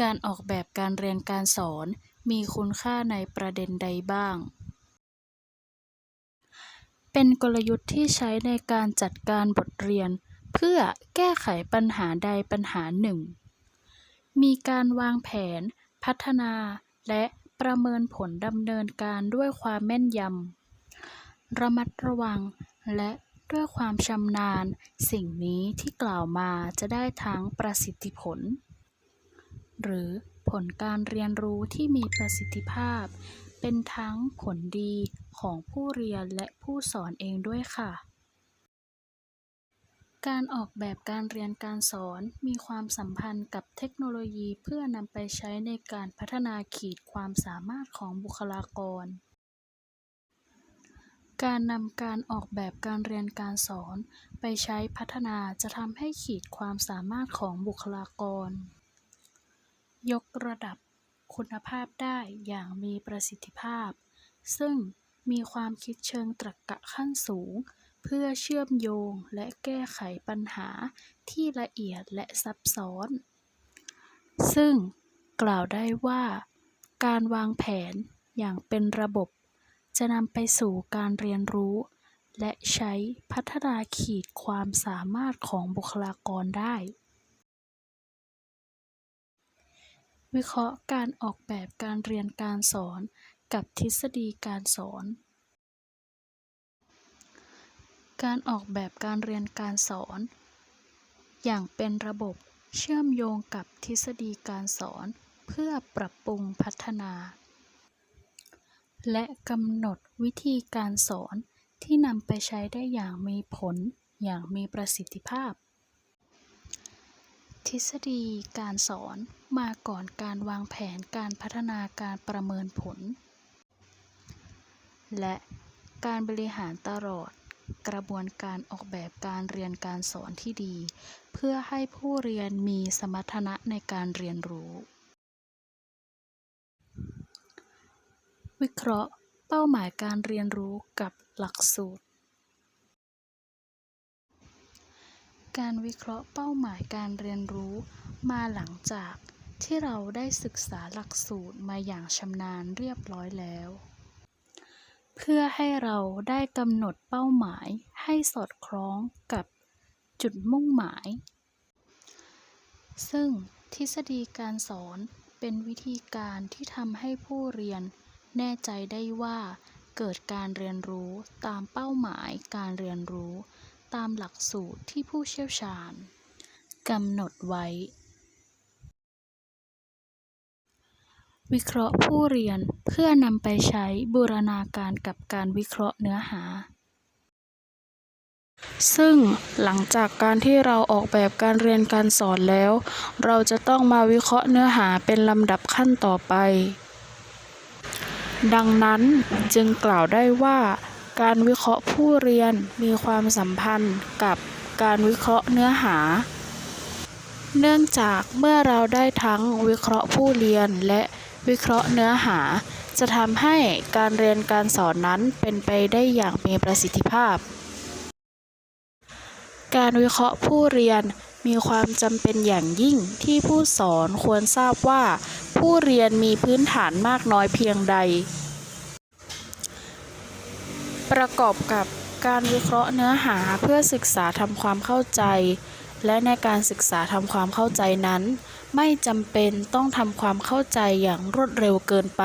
การออกแบบการเรียนการสอนมีคุณค่าในประเด็นใดบ้าง เป็นกลยุทธ์ที่ใช้ในการจัดการบทเรียน เพื่อแก้ไขปัญหาใดปัญหาหนึ่ง มีการวางแผน พัฒนา และประเมินผลดำเนินการด้วยความแม่นยำ ระมัดระวัง และด้วยความชำนาญ สิ่งนี้ที่กล่าวมาจะได้ทั้งประสิทธิผล หรือผลการเรียนรู้ที่มีประสิทธิภาพ เป็นทั้งผลดีของผู้เรียนและผู้สอนเองด้วยค่ะ การออกแบบการเรียนการสอนมีความสัมพันธ์กับเทคโนโลยีเพื่อนำไปใช้ในการพัฒนาขีดความสามารถของบุคลากรการนำการออกแบบการเรียนการสอนไปใช้พัฒนาจะทำให้ขีดความสามารถของบุคลากร ยกระดับคุณภาพได้อย่างมีประสิทธิภาพ ซึ่งมีความคิดเชิงตรรกะขั้นสูง เพื่อเชื่อมโยงและแก้ไขปัญหาที่ละเอียดและซับซ้อน ซึ่งกล่าวได้ว่า การวางแผนอย่างเป็นระบบ จะนำไปสู่การเรียนรู้ และใช้พัฒนาขีดความสามารถของบุคลากรได้ วิเคราะห์การออกแบบการเรียนการสอนกับทฤษฎีการสอน การออกแบบการเรียนการสอน อย่างเป็นระบบเชื่อมโยงกับทฤษฎีการสอน เพื่อปรับปรุงพัฒนา และกำหนดวิธีการสอนที่นำไปใช้ได้อย่างมีผลอย่างมีประสิทธิภาพ ทฤษฎีการสอน มาก่อนการวางแผนการพัฒนาการประเมินผล และการบริหารตลอดกระบวนการออกแบบการเรียนการสอนที่ดี เพื่อให้ผู้เรียนมีสมรรถนะในการเรียนรู้ วิเคราะห์เป้าหมายการเรียนรู้กับหลักสูตร การวิเคราะห์เป้าหมายการเรียนรู้มาหลังจาก ที่เราได้ศึกษาหลักสูตรมาอย่างชำนาญเรียบร้อยแล้ว เพื่อให้เราได้กำหนดเป้าหมายให้สอดคล้องกับจุดมุ่งหมาย ซึ่งทฤษฎีการสอนเป็นวิธีการที่ทำให้ผู้เรียนแน่ใจได้ว่าเกิดการเรียนรู้ตามเป้าหมายการเรียนรู้ ตามหลักสูตรที่ผู้เชี่ยวชาญกำหนดไว้ วิเคราะห์ผู้เรียนเพื่อนำไปใช้บูรณาการกับการวิเคราะห์เนื้อหา ซึ่งหลังจากการที่เราออกแบบการเรียนการสอนแล้ว เราจะต้องมาวิเคราะห์เนื้อหาเป็นลำดับขั้นต่อไป ดังนั้นจึงกล่าวได้ว่า การวิเคราะห์ผู้เรียนมีความสัมพันธ์กับการวิเคราะห์เนื้อหาเนื่องจากเมื่อเราได้ทั้งวิเคราะห์ผู้เรียนและ วิเคราะห์เนื้อหา จะทำให้การเรียนการสอนนั้นเป็นไปได้อย่างมีประสิทธิภาพ การวิเคราะห์ผู้เรียนมีความจำเป็นอย่างยิ่งที่ผู้สอนควรทราบว่า ผู้เรียนมีพื้นฐานมากน้อยเพียงใด ประกอบกับการวิเคราะห์เนื้อหาเพื่อศึกษาทำความเข้าใจ และในการศึกษาทำความเข้าใจนั้น ไม่จำเป็นต้องทำความเข้าใจอย่างรวดเร็วเกินไป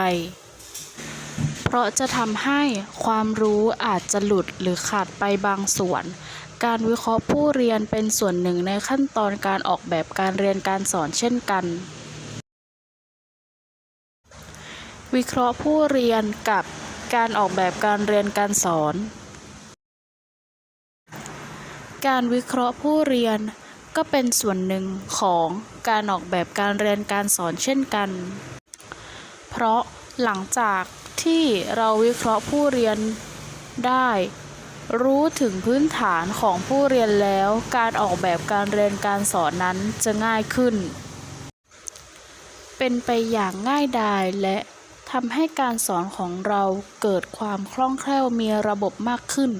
เพราะจะทำให้ความรู้อาจจะหลุดหรือขาดไปบางส่วน การวิเคราะห์ผู้เรียนเป็นส่วนหนึ่งในขั้นตอนการออกแบบการเรียนการสอนเช่นกัน วิเคราะห์ผู้เรียนกับการออกแบบการเรียนการสอน การวิเคราะห์ผู้เรียน ก็เป็นส่วนหนึ่งของการออกแบบการเรียนการสอนเช่นกัน เพราะหลังจากที่เราวิเคราะห์ผู้เรียนได้ รู้ถึงพื้นฐานของผู้เรียนแล้ว การออกแบบการเรียนการสอนนั้นจะง่ายขึ้น เป็นไปอย่างง่ายดายและทำให้การสอนของเราเกิดความคล่องแคล่วมีระบบมากขึ้น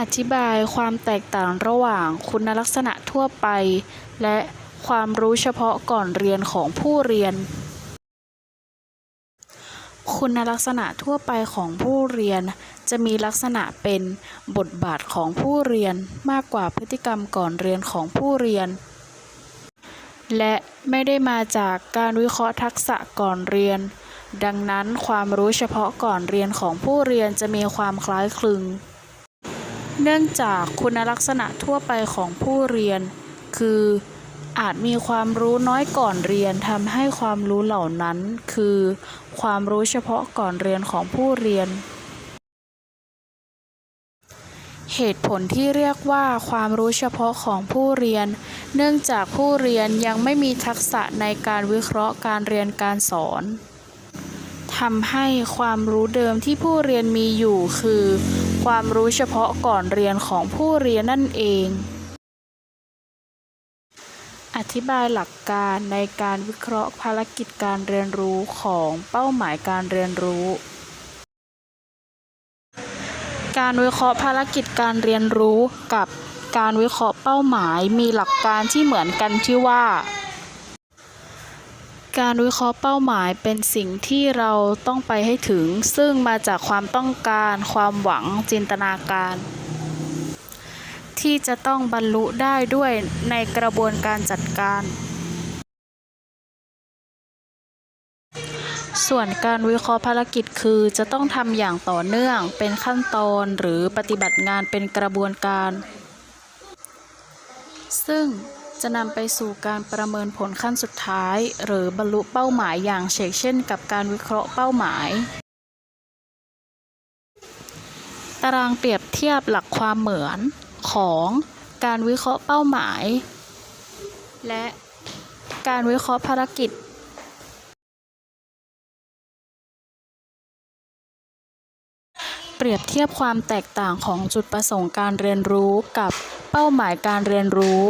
อธิบายความแตกต่างระหว่างคุณลักษณะทั่วไป และความรู้เฉพาะก่อนเรียนของผู้เรียน คุณลักษณะทั่วไปของผู้เรียน จะมีลักษณะเป็นบทบาทของผู้เรียนมากกว่าพฤติกรรมก่อนเรียนของผู้เรียน และไม่ได้มาจากการวิเคราะห์ทักษะก่อนเรียน ดังนั้นความรู้เฉพาะก่อนเรียนของผู้เรียนจะมีความคล้ายคลึง เนื่องจากคุณลักษณะทั่วไปของผู้เรียน คืออาจมีความรู้น้อยก่อนเรียนทำให้ความรู้เหล่านั้น คือ ความรู้เฉพาะก่อนเรียนของผู้เรียน เหตุผลที่เรียกว่าความรู้เฉพาะของผู้เรียน เนื่องจากผู้เรียนยังไม่มีทักษะในการวิเคราะห์การเรียนการสอนทำให้ความรู้เดิมที่ผู้เรียนมีอยู่คือ ความรู้เฉพาะก่อนเรียนของผู้เรียนนั่นเอง อธิบายหลักการในการวิเคราะห์ภารกิจการเรียนรู้ของเป้าหมายการเรียนรู้ การวิเคราะห์ภารกิจการเรียนรู้กับการวิเคราะห์เป้าหมายมีหลักการที่เหมือนกันที่ว่า การวิเคราะห์เป้าหมายเป็นสิ่งที่เราต้องไปให้ถึง ซึ่งมาจากความต้องการ ความหวังจินตนาการ ที่จะต้องบรรลุได้ด้วยในกระบวนการจัดการ ส่วนการวิเคราะห์ภารกิจคือจะต้องทำอย่างต่อเนื่องเป็นขั้นตอนหรือปฏิบัติงานเป็นกระบวนการ ซึ่ง จะนำไปสู่การประเมินผลขั้นสุดท้าย หรือบรรลุเป้าหมายอย่างเฉกเช่น กับการวิเคราะห์เป้าหมาย ตารางเปรียบเทียบหลักความเหมือนของการวิเคราะห์เป้าหมาย และการวิเคราะห์ภารกิจเปรียบเทียบความแตกต่างของจุดประสงค์การเรียนรู้กับเป้าหมายการเรียนรู้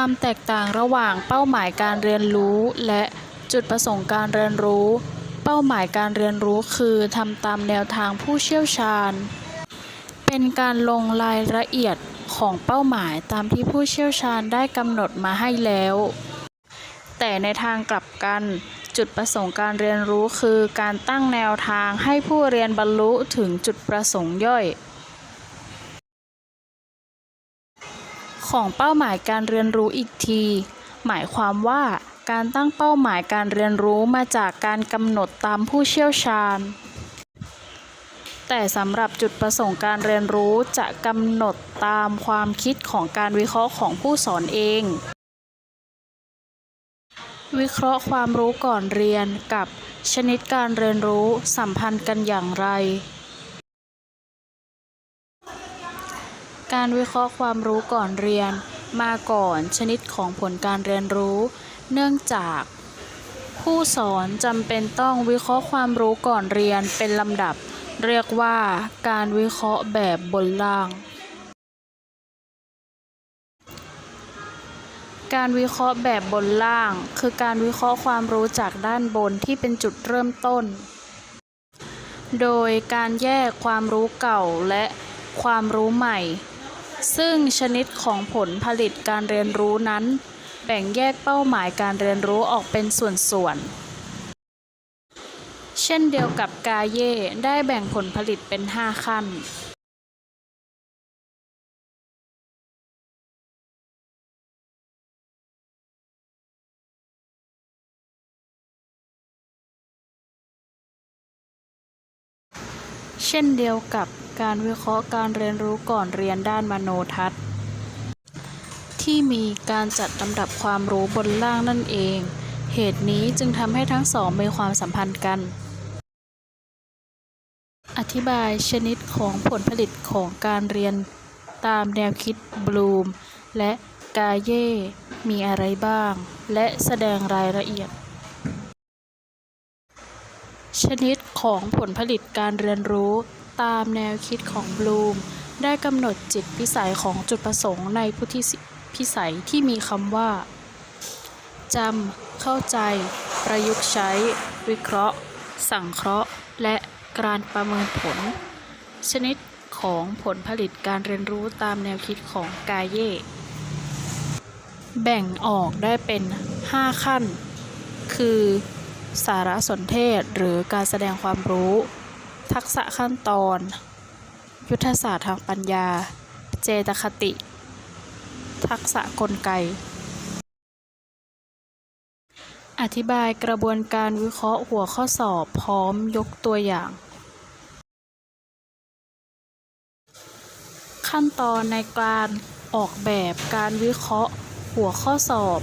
ความแตกต่างระหว่างเป้าหมายการเรียนรู้ และจุดประสงค์การเรียนรู้ เป้าหมายการเรียนรู้คือทำตามแนวทางผู้เชี่ยวชาญ เป็นการลงรายละเอียดของเป้าหมายตามที่ผู้เชี่ยวชาญได้กำหนดมาให้แล้ว แต่ในทางกลับกัน จุดประสงค์การเรียนรู้คือการตั้งแนวทางให้ผู้เรียนบรรลุถึงจุดประสงค์ย่อย ของเป้าหมายการเรียนรู้อีกที หมายความว่าการตั้งเป้าหมายการเรียนรู้มาจากการกำหนดตามผู้เชี่ยวชาญ แต่สำหรับจุดประสงค์การเรียนรู้จะกำหนดตามความคิดของการวิเคราะห์ของผู้สอนเอง วิเคราะห์ความรู้ก่อนเรียนกับชนิดการเรียนรู้สัมพันธ์กันอย่างไร การวิเคราะห์ความรู้ก่อนเรียน มาก่อนชนิดของผลการเรียนรู้ เนื่องจาก ผู้สอนจำเป็นต้องวิเคราะห์ความรู้ก่อนเรียนเป็นลำดับ เรียกว่าการวิเคราะห์แบบบนล่าง การวิเคราะห์แบบบนล่าง คือการวิเคราะห์ความรู้จากด้านบนที่เป็นจุดเริ่มต้น โดยการแยกความรู้เก่าและความรู้ใหม่ ซึ่งชนิดของผลผลิตการเรียนรู้นั้น แบ่งแยกเป้าหมายการเรียนรู้ออกเป็นส่วนๆ เช่นเดียวกับกาเย่ได้แบ่งผลผลิตเป็น 5 ขั้นเช่นเดียวกับ การวิเคราะห์การเรียนรู้ก่อนเรียนด้านมโนทัศน์ ที่มีการจัดลำดับความรู้บนล่างนั่นเอง เหตุนี้จึงทำให้ทั้งสองมีความสัมพันธ์กัน อธิบายชนิดของผลผลิตของการเรียนตามแนวคิดบลูม และกาเย่ มีอะไรบ้าง และแสดงรายละเอียด ชนิดของผลผลิตการเรียนรู้ ตามแนวคิดของบลูม ได้กำหนดจิตพิสัยของจุดประสงค์ในพุทธิพิสัยที่มีคำว่าจำเข้าใจ ประยุกต์ใช้ วิเคราะห์ สั่งเคราะห์ และการประเมินผล ชนิดของผลผลิตการเรียนรู้ตามแนวคิดของกาเย่แบ่งออกได้เป็น 5 ขั้น คือ สารสนเทศหรือการแสดงความรู้ ทักษะขั้นตอน ยุทธศาสตร์ทางปัญญา เจตคติ ทักษะกลไก อธิบายกระบวนการวิเคราะห์หัวข้อสอบพร้อมยกตัวอย่าง ขั้นตอนในการออกแบบการวิเคราะห์หัวข้อสอบ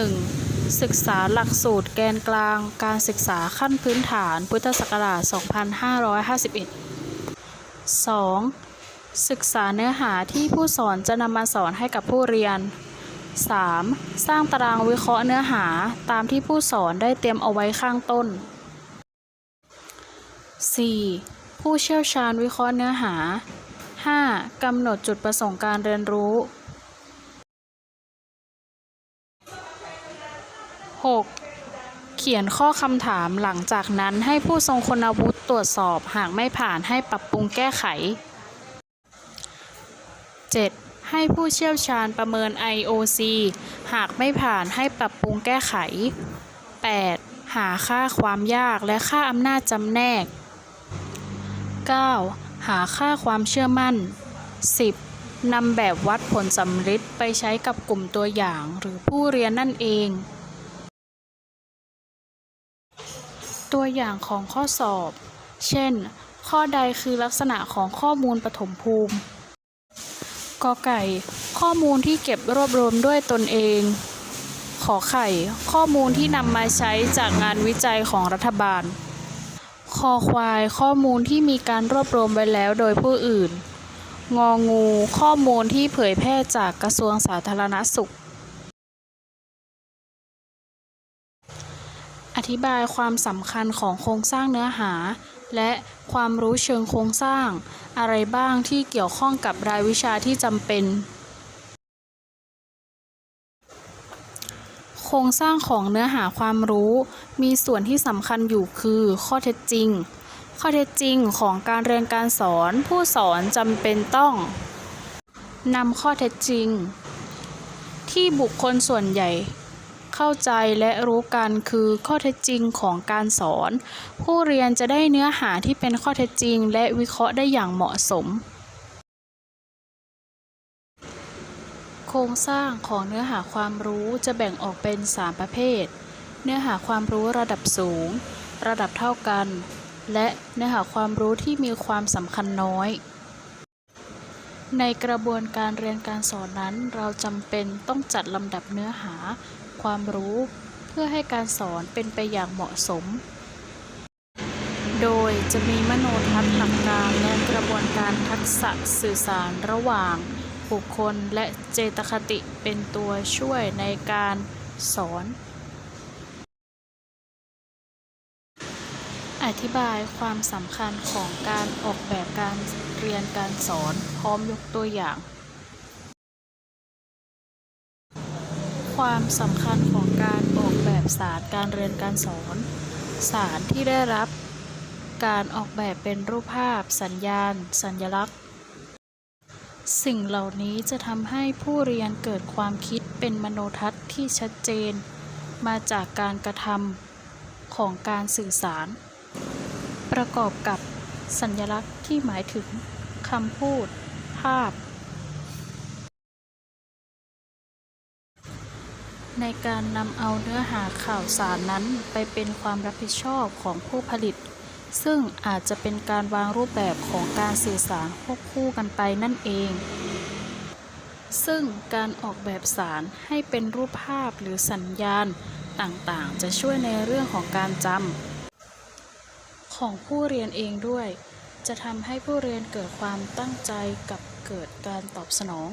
1. ศึกษาหลักสูตรแกนกลาง การศึกษาขั้นพื้นฐาน พุทธศักราช 2551 2. ศึกษาเนื้อหาที่ผู้สอนจะนำมาสอนให้กับผู้เรียน 3. สร้างตารางวิเคราะห์เนื้อหาตามที่ผู้สอนได้เตรียมเอาไว้ข้างต้น 4. ผู้เชี่ยวชาญวิเคราะห์เนื้อหา 5. กำหนดจุดประสงค์การเรียนรู้ 6. เขียนข้อคำถามหลังจากนั้นให้ผู้ทรงคุณวุฒิตรวจสอบหากไม่ผ่านให้ปรับปรุงแก้ไข 7. ให้ผู้เชี่ยวชาญประเมิน IOC หากไม่ผ่านให้ปรับปรุงแก้ไข 8. หาค่าความยากและค่าอำนาจจำแนก 9. หาค่าความเชื่อมั่น 10. นำแบบวัดผลสำฤทธิ์ไปใช้กับกลุ่มตัวอย่างหรือผู้เรียนนั่นเอง ตัวอย่างของข้อสอบ เช่น ข้อใดคือลักษณะของข้อมูลปฐมภูมิ กอไก่ ข้อมูลที่เก็บรวบรวมด้วยตนเอง ขอไข่ ข้อมูลที่นำมาใช้จากงานวิจัยของรัฐบาล คอควาย ข้อมูลที่มีการรวบรวมไว้แล้วโดยผู้อื่น งองู ข้อมูลที่เผยแพร่จากกระทรวงสาธารณสุข ธิบายความสำคัญของโครงสร้างเนื้อหา และความรู้เชิงโครงสร้าง อะไรบ้างที่เกี่ยวข้องกับรายวิชาที่จำเป็น โครงสร้างของเนื้อหาความรู้ มีส่วนที่สำคัญอยู่คือข้อเท็จจริง ข้อเท็จจริงของการเรียนการสอน ผู้สอนจำเป็นต้องนำข้อเท็จจริง ที่บุคคลส่วนใหญ่ เข้าใจและรู้กันคือข้อเท็จจริงของการสอน ผู้เรียนจะได้เนื้อหาที่เป็นข้อเท็จจริง และวิเคราะห์ได้อย่างเหมาะสม โครงสร้างของเนื้อหาความรู้จะแบ่งออกเป็น 3 ประเภท เนื้อหาความรู้ระดับสูง ระดับเท่ากัน และเนื้อหาความรู้ที่มีความสำคัญน้อยในกระบวนการเรียนการสอนนั้น เราจำเป็นต้องจัดลำดับเนื้อหา ความรู้ เพื่อให้การสอนเป็นไปอย่างเหมาะสม โดยจะมีมโนทัศน์หลักการและกระบวนการทักษะสื่อสารระหว่าง บุคคลและเจตคติเป็นตัวช่วยในการสอน อธิบายความสำคัญของการออกแบบการเรียนการสอน พร้อมยกตัวอย่าง ความสำคัญของการออกแบบสารการเรียนการสอนสารที่ได้รับการออกแบบเป็นรูปภาพ สัญญาณ สัญลักษณ์ สิ่งเหล่านี้จะทำให้ผู้เรียนเกิดความคิดเป็นมโนทัศน์ที่ชัดเจน มาจากการกระทำของการสื่อสาร ประกอบกับสัญลักษณ์ที่หมายถึงคำพูด ภาพ ในการนำเอาเนื้อหาข่าวสารนั้นไปเป็นความรับผิดชอบของผู้ผลิต ซึ่งอาจจะเป็นการวางรูปแบบของการสื่อสารควบคู่กันไปนั่นเอง ซึ่งการออกแบบสารให้เป็นรูปภาพหรือสัญญาณต่างๆ จะช่วยในเรื่องของการจำของผู้เรียนเองด้วย จะทำให้ผู้เรียนเกิดความตั้งใจกับเกิดการตอบสนอง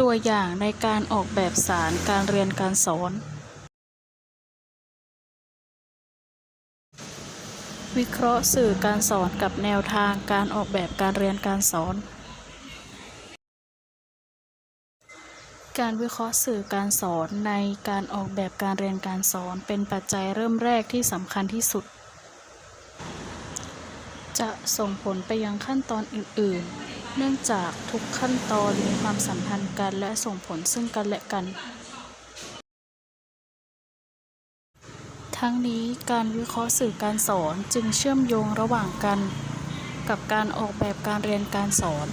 ตัวอย่างในการออกแบบสารการเรียนการสอน วิเคราะห์สื่อการสอนกับแนวทางการออกแบบการเรียนการสอน การวิเคราะห์สื่อการสอนในการออกแบบการเรียนการสอนเป็นปัจจัยเริ่มแรกที่สำคัญที่สุด จะส่งผลไปยังขั้นตอนอื่น ๆ เนื่องจากทุกขั้นตอนมีความสัมพันธ์กันและส่งผลซึ่งกันและกัน ทั้งนี้การวิเคราะห์สื่อการสอนจึงเชื่อมโยงระหว่างกัน กับการออกแบบการเรียนการสอน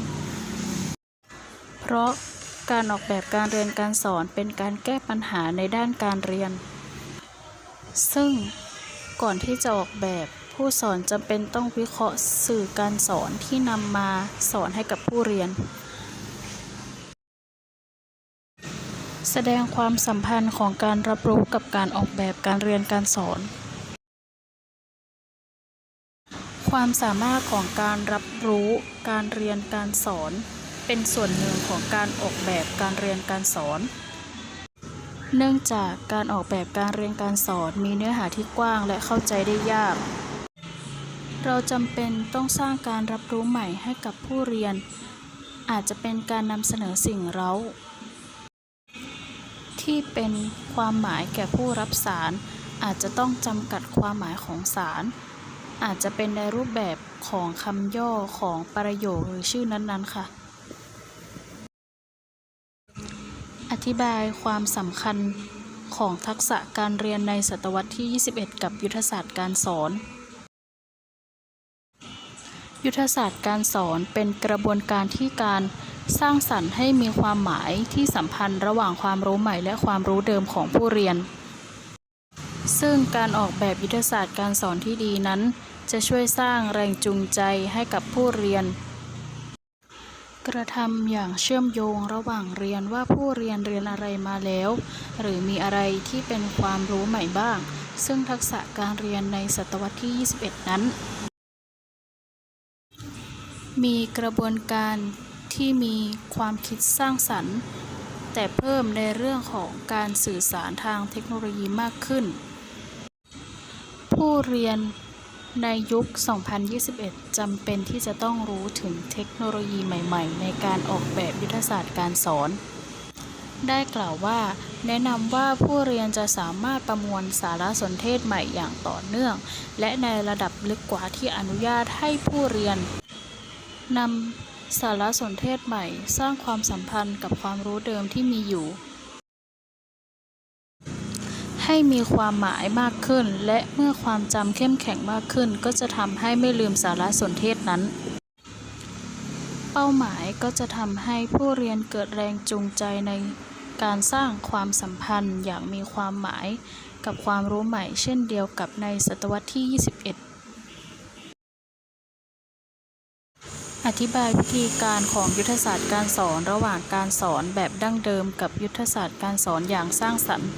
เพราะการออกแบบการเรียนการสอนเป็นการแก้ปัญหาในด้านการเรียน ซึ่งก่อนที่จะออกแบบ ผู้สอนจำเป็นต้องวิเคราะห์สื่อการสอนที่นำมาสอนให้กับผู้เรียน แสดงความสัมพันธ์ของการรับรู้กับการออกแบบการเรียนการสอน ความสามารถของการรับรู้การเรียนการสอน เป็นส่วนหนึ่งของการออกแบบการเรียนการสอนเนื่องจากการออกแบบการเรียนการสอนมีเนื้อหาที่กว้างและเข้าใจได้ยาก เราจำเป็นต้องสร้างการรับรู้ใหม่ให้กับผู้เรียน อาจจะเป็นการนำเสนอสิ่งเร้า ที่เป็นความหมายแก่ผู้รับสาร อาจจะต้องจำกัดความหมายของสาร อาจจะเป็นในรูปแบบของคำย่อของประโยคหรือชื่อนั้นๆค่ะ อธิบายความสำคัญของทักษะการเรียนในศตวรรษที่ 21 กับยุทธศาสตร์การสอน ยุทธศาสตร์การสอนเป็นกระบวนการที่การสร้างสรรค์ให้มีความหมายที่สัมพันธ์ระหว่างความรู้ใหม่และความรู้เดิมของผู้เรียน ซึ่งการออกแบบยุทธศาสตร์การสอนที่ดีนั้น จะช่วยสร้างแรงจูงใจให้กับผู้เรียน กระทำอย่างเชื่อมโยงระหว่างเรียนว่าผู้เรียนเรียนอะไรมาแล้ว หรือมีอะไรที่เป็นความรู้ใหม่บ้าง ซึ่งทักษะการเรียนในศตวรรษที่ 21 นั้น มีกระบวนการที่มีความคิดสร้างสรรค์ แต่เพิ่มในเรื่องของการสื่อสารทางเทคโนโลยีมากขึ้น ผู้เรียนในยุค 2021 จำเป็นที่จะต้องรู้ถึงเทคโนโลยีใหม่ๆ ในการออกแบบยุทธศาสตร์การสอน ได้กล่าวว่า แนะนำว่าผู้เรียนจะสามารถประมวลสารสนเทศใหม่อย่างต่อเนื่อง และในระดับลึกกว่าที่อนุญาตให้ผู้เรียน นำสารสนเทศใหม่สร้างความสัมพันธ์กับความรู้เดิมที่มีอยู่ ให้มีความหมายมากขึ้น และเมื่อความจำเข้มแข็งมากขึ้น ก็จะทำให้ไม่ลืมสารสนเทศนั้น เป้าหมายก็จะทำให้ผู้เรียนเกิดแรงจูงใจในการสร้างความสัมพันธ์อย่างมีความหมายกับความรู้ใหม่เช่นเดียวกับในศตวรรษที่ 21 อธิบายวิธีการของยุทธศาสตร์การสอนระหว่างการสอนแบบดั้งเดิมกับยุทธศาสตร์การสอนอย่างสร้างสรรค์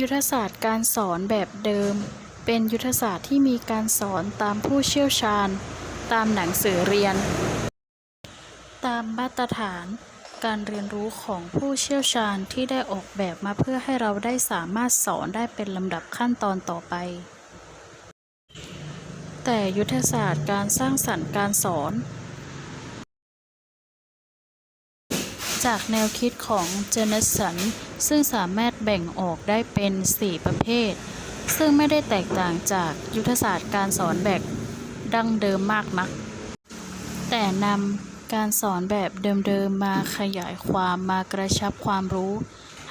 ยุทธศาสตร์การสอนแบบเดิม เป็นยุทธศาสตร์ที่มีการสอนตามผู้เชี่ยวชาญ ตามหนังสือเรียน ตามมาตรฐาน การเรียนรู้ของผู้เชี่ยวชาญที่ได้ออกแบบมาเพื่อให้เราได้สามารถสอนได้เป็นลำดับขั้นตอนต่อไป แต่ยุทธศาสตร์การสร้างสรรค์การสอน จากแนวคิดของเจเนสันซึ่งสามารถแบ่งออกได้เป็น 4 ประเภท ซึ่งไม่ได้แตกต่างจากยุทธศาสตร์การสอนแบบดั้งเดิมมากนัก แต่นำการสอนแบบเดิมๆมาขยายความมากระชับความรู้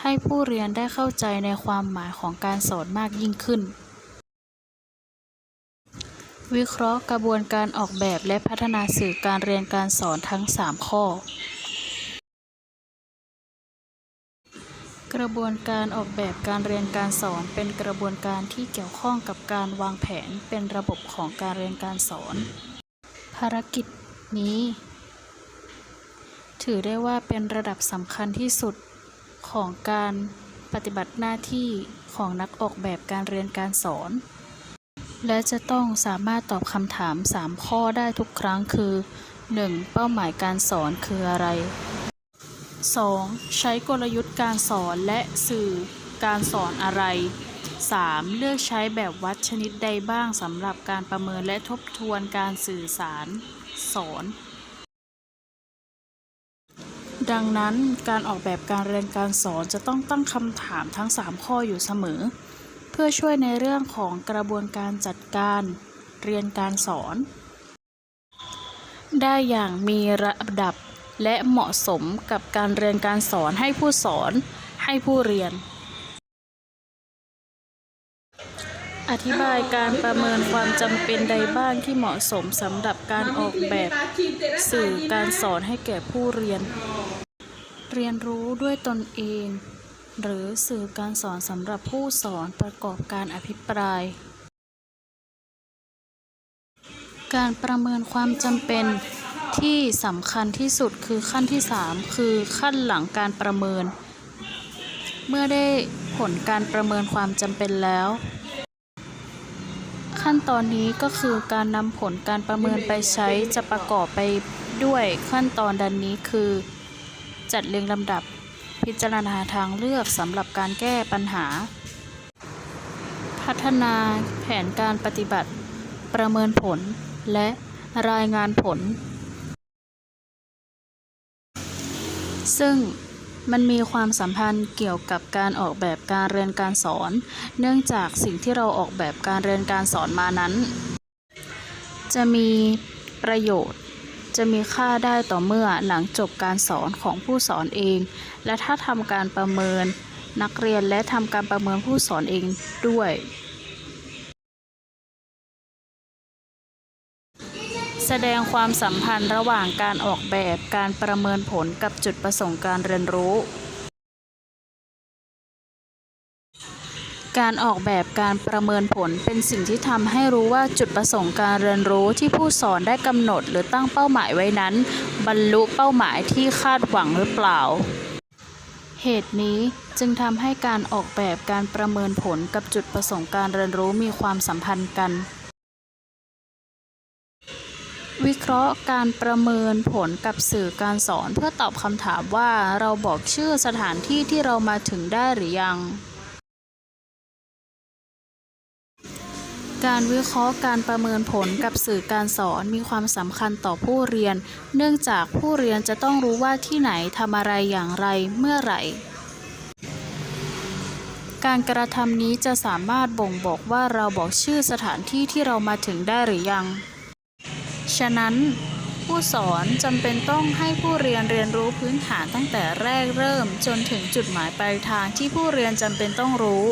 ให้ผู้เรียนได้เข้าใจในความหมายของการสอนมากยิ่งขึ้น วิเคราะห์กระบวนการออกแบบและพัฒนาสื่อการเรียนการสอนทั้ง 3 ข้อ กระบวนการออกแบบการเรียนการสอน เป็นกระบวนการที่เกี่ยวข้องกับการวางแผนเป็นระบบของการเรียนการสอน ภารกิจนี้ ถือได้ว่าเป็นระดับสำคัญที่สุดของการปฏิบัติหน้าที่ของนักออกแบบการเรียนการสอน และจะต้องสามารถตอบคำถาม 3 ข้อได้ทุกครั้งคือ 1. เป้าหมายการสอนคืออะไร 2. ใช้กลยุทธ์การสอนและสื่อการสอนอะไร 3. เลือกใช้แบบวัดชนิดใดบ้างสำหรับการประเมินและทบทวนการสื่อสารสอน ดังนั้นการออกแบบการเรียนการสอนจะต้องตั้งคำถามทั้ง 3 ข้ออยู่เสมอ เพื่อช่วยในเรื่องของกระบวนการจัดการเรียนการสอน ได้อย่างมีระดับและเหมาะสมกับการเรียนการสอนให้ผู้สอนให้ผู้เรียน อธิบายการประเมินความจำเป็นใดบ้างที่เหมาะสมสำหรับการออกแบบสื่อการสอนให้แก่ผู้เรียน เรียนรู้ด้วยตนเอง หรือสื่อการสอนสำหรับผู้สอนประกอบการอภิปราย การประเมินความจำเป็นที่สำคัญที่สุดคือขั้นที่ 3 คือขั้นหลังการประเมิน เมื่อได้ผลการประเมินความจำเป็นแล้ว ขั้นตอนนี้ก็คือการนำผลการประเมินไปใช้จะประกอบไปด้วยขั้นตอนดังนี้คือ จัดเรียงลำดับ พิจารณาทางเลือกสำหรับการแก้ปัญหา พัฒนาแผนการปฏิบัติ ประเมินผล และรายงานผล ซึ่งมันมีความสัมพันธ์เกี่ยวกับการออกแบบการเรียนการสอน เนื่องจากสิ่งที่เราออกแบบการเรียนการสอนมานั้น จะมีประโยชน์ จะมีค่าได้ต่อเมื่อหลังจบการสอนของผู้สอนเอง และถ้าทำการประเมินนักเรียนและทำการประเมินผู้สอนเองด้วย แสดงความสัมพันธ์ระหว่างการออกแบบการประเมินผลกับจุดประสงค์การเรียนรู้ การออกแบบการประเมินผลเป็นสิ่งที่ทำให้รู้ว่าจุดประสงค์การเรียนรู้ที่ผู้สอนได้กำหนดหรือตั้งเป้าหมายไว้นั้น บรรลุเป้าหมายที่คาดหวังหรือเปล่า เหตุนี้จึงทำให้การออกแบบการประเมินผลกับจุดประสงค์การเรียนรู้มีความสัมพันธ์กัน วิเคราะห์การประเมินผลกับสื่อการสอนเพื่อตอบคำถามว่าเราบอกชื่อสถานที่ที่เรามาถึงได้หรือยัง การวิเคราะห์การประเมินผลกับสื่อการสอนมีความสำคัญต่อผู้เรียน เนื่องจากผู้เรียนจะต้องรู้ว่าที่ไหนทำอะไรอย่างไรเมื่อไหร่ การกระทำนี้จะสามารถบ่งบอกว่าเราบอกชื่อสถานที่ที่เรามาถึงได้หรือยัง ฉะนั้น ผู้สอนจำเป็นต้องให้ผู้เรียนเรียนรู้พื้นฐานตั้งแต่แรกเริ่มจนถึงจุดหมายปลายทางที่ผู้เรียนจำเป็นต้องรู้